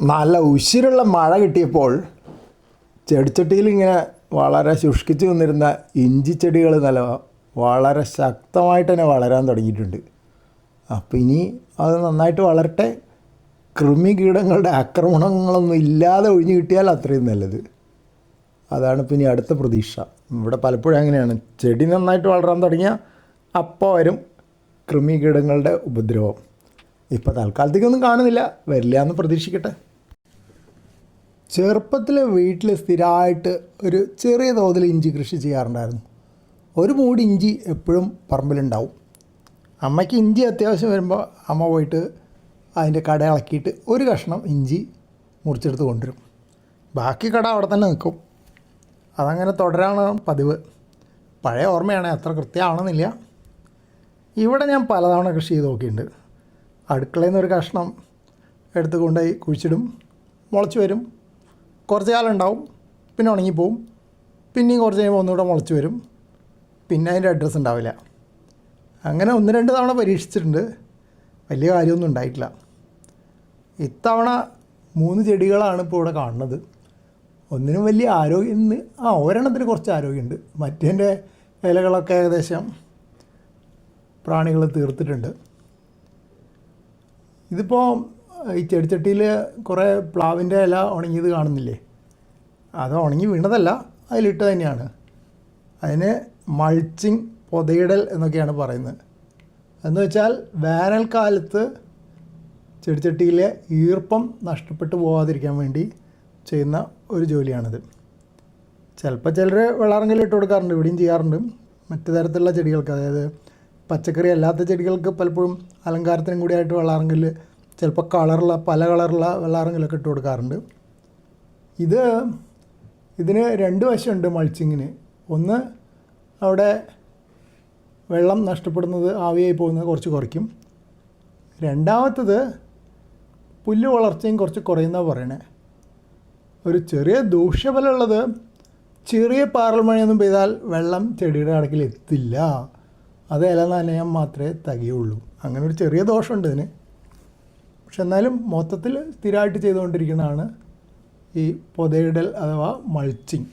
നല്ല ഉശിരുള്ള മഴ കിട്ടിയപ്പോൾ ചെടിച്ചട്ടിയിൽ ഇങ്ങനെ വളരെ ശുഷ്കിച്ച് നിന്നിരുന്ന ഇഞ്ചി ചെടികൾ നല്ല വളരെ ശക്തമായിട്ട് തന്നെ വളരാൻ തുടങ്ങിയിട്ടുണ്ട്. അപ്പോൾ ഇനി അത് നന്നായിട്ട് വളരട്ടെ. കൃമി കീടങ്ങളുടെ ആക്രമണങ്ങളൊന്നും ഇല്ലാതെ ഒഴിഞ്ഞു കിട്ടിയാൽ അത്രയും നല്ലത്. അതാണ് ഇനി അടുത്ത പ്രതീക്ഷ. ഇവിടെ പലപ്പോഴും അങ്ങനെയാണ്. ചെടി നന്നായിട്ട് വളരാൻ തുടങ്ങിയാൽ അപ്പോൾ വരും കൃമി കീടങ്ങളുടെ ഉപദ്രവം. ഇപ്പോൾ തൽക്കാലത്തേക്കൊന്നും കാണുന്നില്ല. വരില്ല എന്ന് പ്രതീക്ഷിക്കട്ടെ. ചെറുപ്പത്തിൽ വീട്ടിൽ സ്ഥിരമായിട്ട് ഒരു ചെറിയ തോതിൽ ഇഞ്ചി കൃഷി ചെയ്യാറുണ്ടായിരുന്നു. ഒരു മൂടി ഇഞ്ചി എപ്പോഴും പറമ്പിലുണ്ടാവും. അമ്മയ്ക്ക് ഇഞ്ചി അത്യാവശ്യം വരുമ്പോൾ അമ്മ പോയിട്ട് അതിന്റെ കട ഇളക്കിയിട്ട് ഒരു കഷ്ണം ഇഞ്ചി മുറിച്ചെടുത്ത് കൊണ്ടുവരും. ബാക്കി കട അവിടെ തന്നെ നിൽക്കും. അതങ്ങനെ തുടരാണ് പതിവ്. പഴയ ഓർമ്മയാണ് അത്ര കൃത്യമാണെന്നില്ല ഇവിടെ ഞാൻ പലതവണ കൃഷി ചെയ്ത് നോക്കിയിട്ടുണ്ട്. അടുക്കളയിൽ നിന്ന് ഒരു കഷ്ണം എടുത്ത് കൊണ്ടുപോയി കുഴിച്ചിടും മുളച്ച് വരും. കുറച്ച് കാലം ഉണ്ടാവും. പിന്നെ ഉണങ്ങിപ്പോവും പിന്നെയും കുറച്ച് കഴിയുമ്പോൾ ഒന്നുകൂടെ മുളച്ച് വരും. പിന്നെ അതിന്റെ അഡ്രസ്സ് ഉണ്ടാവില്ല. അങ്ങനെ ഒന്ന് രണ്ട് തവണ പരീക്ഷിച്ചിട്ടുണ്ട്. വലിയ കാര്യമൊന്നും ഉണ്ടായിട്ടില്ല. ഇത്തവണ മൂന്ന് ചെടികളാണ് ഇപ്പോൾ ഇവിടെ കാണുന്നത്. ഒന്നിനും വലിയ ആരോഗ്യം ആ ഒരെണ്ണത്തിന് കുറച്ച് ആരോഗ്യമുണ്ട്. മറ്റേന്റെ ഇലകളൊക്കെ ഏകദേശം പ്രാണികൾ തീർത്തിട്ടുണ്ട്. ഇതിപ്പോൾ ഈ ചെടിച്ചട്ടിയിൽ കുറേ പ്ലാവിന്റെ ഇല ഉണങ്ങിയത് കാണുന്നില്ലേ? അത് ഉണങ്ങി വീണതല്ല അതിലിട്ട് തന്നെയാണ്. അതിന് മൾച്ചിങ് പൊതയിടൽ എന്നൊക്കെയാണ് പറയുന്നത്. എന്ന് വെച്ചാൽ വേനൽക്കാലത്ത് ചെടിച്ചട്ടിയിലെ ഈർപ്പം നഷ്ടപ്പെട്ടു പോകാതിരിക്കാൻ വേണ്ടി ചെയ്യുന്ന ഒരു ജോലിയാണിത്. ചിലപ്പോൾ ചിലർ വെള്ളാറങ്കൽ ഇട്ട് കൊടുക്കാറുണ്ട് ഇവിടെയും ചെയ്യാറുണ്ട്. മറ്റു തരത്തിലുള്ള ചെടികൾക്ക് അതായത് പച്ചക്കറി അല്ലാത്ത ചെടികൾക്ക് പലപ്പോഴും അലങ്കാരത്തിനും കൂടിയായിട്ട് വെള്ളാറങ്കൽ ചിലപ്പോൾ കളറുള്ള പല കളറുള്ള വെള്ളാറങ്കലൊക്കെ ഇട്ട് കൊടുക്കാറുണ്ട്. ഇത് ഇതിന് രണ്ട് വശമുണ്ട് മൾച്ചിങ്ങിന് ഒന്ന് അവിടെ വെള്ളം നഷ്ടപ്പെടുന്നത് ആവിയായി പോകുന്നത് കുറച്ച് കുറയ്ക്കും. രണ്ടാമത്തത് പുല്ല് വളർച്ചയും കുറച്ച് കുറയുന്ന പറയണേ. ഒരു ചെറിയ ദൂഷ്യഫലമുള്ളത് ചെറിയ പാറൽ മഴയൊന്നും പെയ്താൽ വെള്ളം ചെടിയുടെ അടക്കിൽ എത്തില്ല. അത് ഇല നനയാൻ മാത്രമേ തകയുള്ളൂ. അങ്ങനെ ഒരു ചെറിയ ദോഷമുണ്ട് ഇതിന്. പക്ഷെ എന്നാലും മൊത്തത്തിൽ സ്ഥിരമായിട്ട് ചെയ്തുകൊണ്ടിരിക്കുന്നതാണ് ഈ പൊതയിടൽ അഥവാ മൾച്ചിങ്